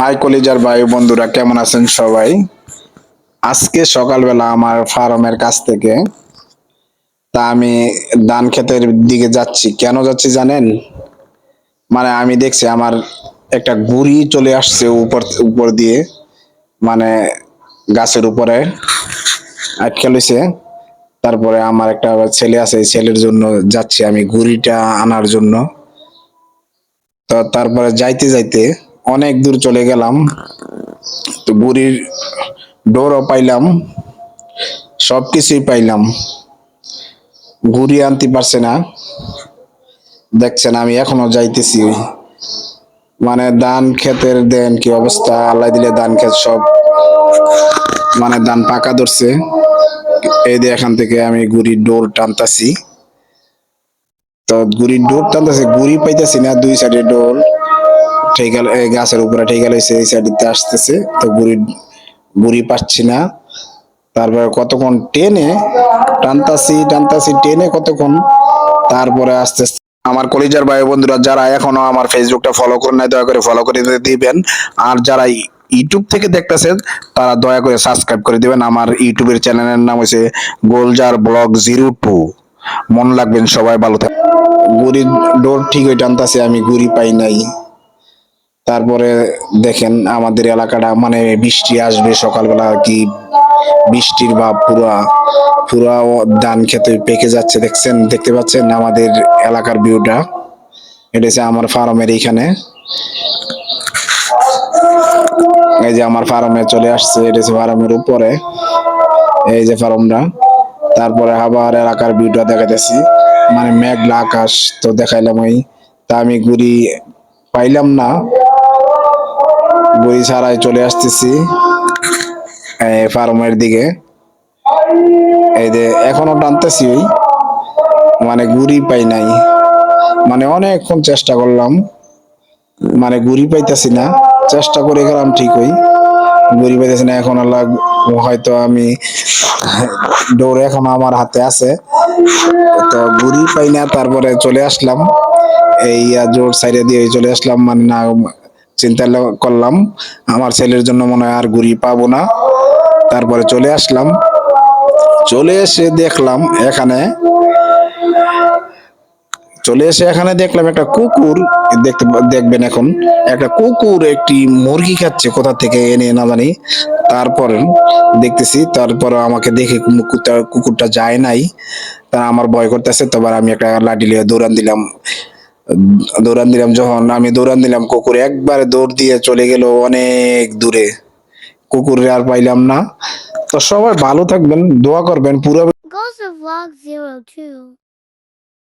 High কলিজার ভাই বন্ধুরা, কেমন আছেন সবাই? আজকে সকালবেলা আমার ফার্মের কাছ থেকে তা আমি ধান ক্ষেতের দিকে যাচ্ছি। কেন যাচ্ছি জানেন? মানে আমি দেখছি আমার একটা গুড়ি চলে আসছে উপর উপর দিয়ে মানে গাছের উপরে, আটকে তারপরে আমার একটা ছেলে আছে ছেলের জন্য যাচ্ছি আমি গুড়িটা আনার জন্য। তো তারপরে যাইতে যাইতে অনেক দূর চলে গেলাম। তো বুড়ির ডোরও পাইলাম। সব কিছুই পাইলাম। ঘুরি আনতে পারছে না। দেখছেন, আমি এখনও যাইতেছি। মানে ধান ক্ষেতের দেন কি অবস্থা? আল্লাহ দিলে ধান ক্ষেত সব মানে ধান পাকা ধরছে। এই দিয়ে এখান থেকে আমি গুড়ির ডোর টানতাছি। তো গুড়ির ডোর টানতেছে, গুড়ি পাইতেছি না, দুই সাইডে ডোর। ঠেকাল গাছের উপরে ঠেকাল হয়েছে এই সাইডে আসতেছে। তো গুড়ি গুড়ি পাচ্ছি না। তারপরে কতক্ষণ টেনে, টানতাছি টানতাছি, টেনে কতক্ষণ, তারপরে আস্তে আস্তে আমার কলিজার ভাই বন্ধুরা যারা এখনও আমার ফেসবুকটা ফলো করেন নাই, দয়া করে ফলো করে দিবেন। আর যারা ইউটিউব থেকে দেখতেছেন, তারা দয়া করে সাবস্ক্রাইব করে দিবেন। আমার ইউটিউবের চ্যানেলের নাম হচ্ছে গোলজার ব্লগ জিরো টু। মন লাগবেন সবাই, ভালো থাকে গুড়ির ডোর ঠিক হয়ে টানতাছে, আমি গুড়ি পাই নাই। তারপরে দেখেন আমাদের এলাকাটা মানে বৃষ্টি আসবে সকালবেলা কি। বৃষ্টির বা পুরা পুরা ধান খেতে পেকে যাচ্ছে, দেখছেন? দেখতে পাচ্ছেন আমাদের এলাকার ভিউটা এটা আমার ফার্মের এইখানে। এই যে আমার ফার্মে চলে আসছে, এটা ফার্মের উপরে। এই যে ফার্মটা। তারপরে আবার এলাকার ভিউটা দেখাতেছি মানে মেঘলা আকাশ তো দেখাইলাম ওই তা আমি ঘুরি পাইলাম না। বই ছাড়াই চলে আসতেছি ফার্মের দিকে। এই যে এখনও টানতেছি ওই মানে গুড়ি পাই নাই। মানে অনেকক্ষণ চেষ্টা করলাম মানে গুড়ি পাইতেছি না, চেষ্টা করে গেলাম ঠিকই, গুড়ি পাইতেছি না, এখন আল্লাহ হয়তো আমি দৌড়ে এখন আমার হাতে আছে। তো গুড়ি পাই না, তারপরে চলে আসলাম, এই জোর সাইডে দিয়ে চলে আসলাম মানে না চিন্তা করলাম, আমার ছেলের জন্য মনে হয় আর ঘুরি পাবো না। তারপরে চলে আসলাম। চলে এসে দেখলাম এখানে, চলে এসে এখানে দেখলাম একটা কুকুর, দেখতে দেখবেন এখন, একটা কুকুর একটি মুরগি খাচ্ছে কোথা থেকে এনে না জানি। তারপর দেখতেছি, তারপর আমাকে দেখে কুকুরটা যায় নাই। তা আমার ভয় করতেছে তারপর আমি একটা লাঠি লিয়ে দৌড়ান দিলাম। দৌড়ান দিলাম যখন আমি দৌড়ান দিলাম কুকুর, একবারে দৌড় দিয়ে চলে গেল অনেক দূরে। কুকুর আর পাইলাম না। তো সবাই ভালো থাকবেন, দোয়া করবেন, পুরো